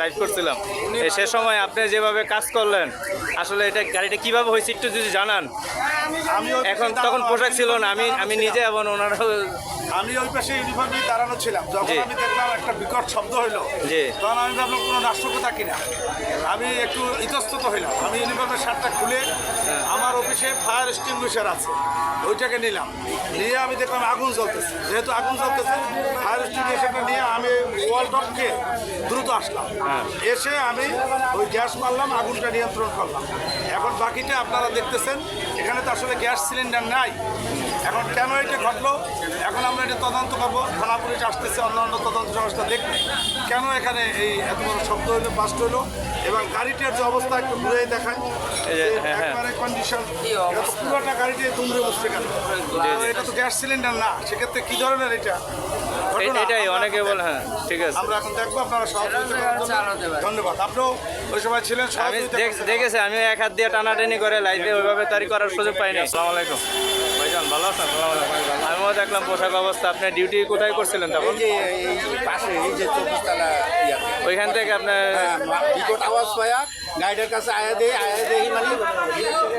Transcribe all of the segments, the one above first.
Live করছিলাম সে সময় আপনি যেভাবে কাজ করলেন আসলে এটা গাড়িটা কীভাবে হয়েছে একটু যদি জানান। এখন তখন পোশাক ছিল না আমি আমি নিজে এবং ওনারাও আমি ওই পাশে ইউনিফর্মে দাঁড়ানো ছিলাম। যখন আমি দেখলাম একটা বিকট শব্দ হইল। তখন আমি ভাবলাম কোনো নাশকতা কিনা আমি একটু ইতস্তত হইলাম। আমি ইউনিফর্মের শার্টটা খুলে হ্যাঁ। আমার অফিসে ফায়ার এক্সটিংগুইশার আছে। ওইটাকে নিলাম। নিয়ে আমি দেখলাম আগুন জ্বলতেছে। যেহেতু আগুন জ্বলতেছে ফায়ার এক্সটিংগুইশারটা নিয়ে আমি ওয়াল টপকে দ্রুত আসলাম। হ্যাঁ। এসে আমি ওই গ্যাস মারলাম আগুনটা নিয়ন্ত্রণ করলাম। এখন বাকিটা আপনারা দেখতেছেন। এখানে তো আসলে গ্যাস সিলিন্ডার নাই। এখন কেন এটা ঘটলো? এখন আমরা এটা তদন্ত করব। থানা পুলিশ আসতেছে অন্য অন্য তদন্ত সংস্থা দেখবে। কেন এখানে এই এত বড় শব্দ হইল বাস্ট হইল এবং গাড়িটার যে অবস্থা একটু ঘুরে দেখায় হ্যাঁ, হ্যাঁ। একবারে কন্ডিশন পুরোটা গাড়িতে দুমড়ে বসছে কেন? এটা তো গ্যাস সিলিন্ডার না। সেক্ষেত্রে কি ধরনের এটা এটাই অনেকে বলে হ্যাঁ ঠিক আছে। আমরা এখন দেখব আপনারা সহযোগিতা ধন্যবাদ। আপনিও ওই সময় ছিলেন আমি দেখেছি আমি এক হাত দিয়ে টানাটানি করে লাইভে ওইভাবে তারি করার সুযোগ পাইনি। আসসালামু আলাইকুম। ভালো আছেন? আমিও দেখলাম পোশাক অবস্থা আপনি ডিউটি কোথায় করছিলেন তখন? পাশে এই যে ওইখান থেকে আপনার হ্যাঁ, বিকট আওয়াজ পায়া। গাইডের কাছে আয়া দেয় আয়া দেই মানে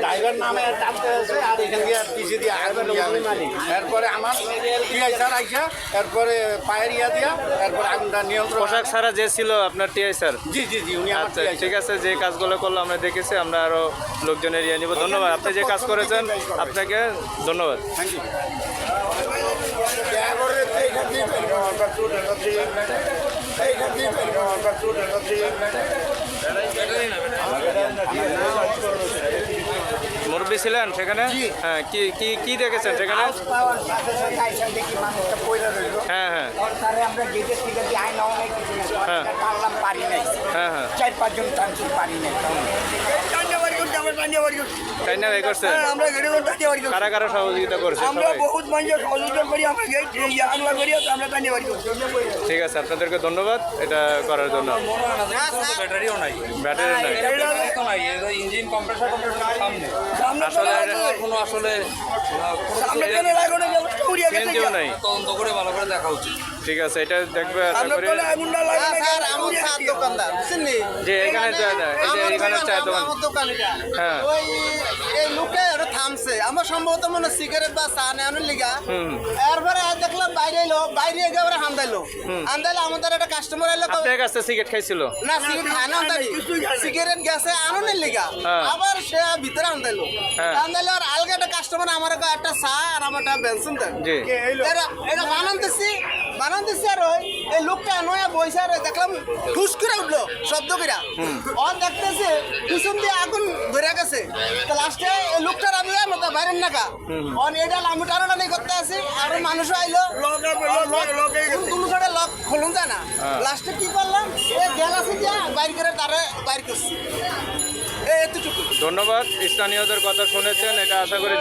ড্রাইভার নামে টানতে আছে আর এখান দিয়ে পিছিয়ে দিয়ে হয়েছে। এরপরে আমার টিআই স্যার আইসা এরপরে পায়ের ইয়া দিয়া এরপরে আগুনটা নিয়ন্ত্রণ পোশাক ছাড়া যে ছিল আপনার টিআই স্যার জি জি জি উনি আমার আচ্ছা ঠিক আছে যে কাজগুলো করল আমরা দেখেছি আমরা আরও লোকজনের ইয়ে নিব। ধন্যবাদ আপনি যে কাজ করেছেন আপনাকে ধন্যবাদ। থ্যাংক ইউ মুরব্বী ছিলেন সেখানে? হ্যাঁ কি কি কি দেখেছেন সেখানে? হ্যাঁ হ্যাঁ। হ্যাঁ। হ্যাঁ হ্যাঁ। কারা কারা সহযোগিতা করছে আমরা বহুত সহযোগিতা করি আমরা গেট হামলা করি আমরা পারি ঠিক আছে আপনাদেরকে ধন্যবাদ এটা করার জন্য। ব্যাটারিও নাই। ব্যাটারি নাই। ইঞ্জিন কম্প্রেসার কম্প্রেসার সামনে। সামনে আসলে চলে এটা- আসবে। কোনো আসলে সামনে কিছু চলে ব্যবস্থা করি আগে নাই। তদন্ত করে ভালো করে দেখা উচিত। ঠিক আছে এটা দেখবে আশা করি? যে এখানে চা দোকান। হ্যাঁ। ওই এই লোকে এটা থামছে। আমার সম্ভবত মনে সিগারেট বা চা নেওয়ানোর লিগা। এরপরে দেখলাম বাইরে এলো বাইরে একেবারে হান্দাইলো হান্দাইলে আমাদের একটা কাস্টমার এলো আপনার কাছে সিগারেট খাইছিল? না সিগারেট খায় না আন্দারি সিগারেট গেছে আননের লিগা। আবার সে ভিতরে আন্দাইলো। আর আলগা একটা কাস্টমার আমার একটা চা আর আমার একটা বেনসন দেন। এটা এটা বানান্তেছি বানান্তেছি আর ওই এই লোকটা নয়া বইসা আর দেখলাম ঠুস করে উঠল শব্দ করে দেখতেছে পিছন দিয়ে আগুন ধরে গেছে তো লাস্টে এই লোকটার আমি নাকা। অন এটা আমি টানাটানি করতে আছি আর মানুষ আইলো। সাইডে লক খুলুন যায় না। হ্যাঁ। লাস্টে কি করলাম এই গেল আছে দিয়া বাইর করে তারে বাইর করছি। ধন্যবাদ স্থানীয়দের কথা শুনেছেন এটা আশা করি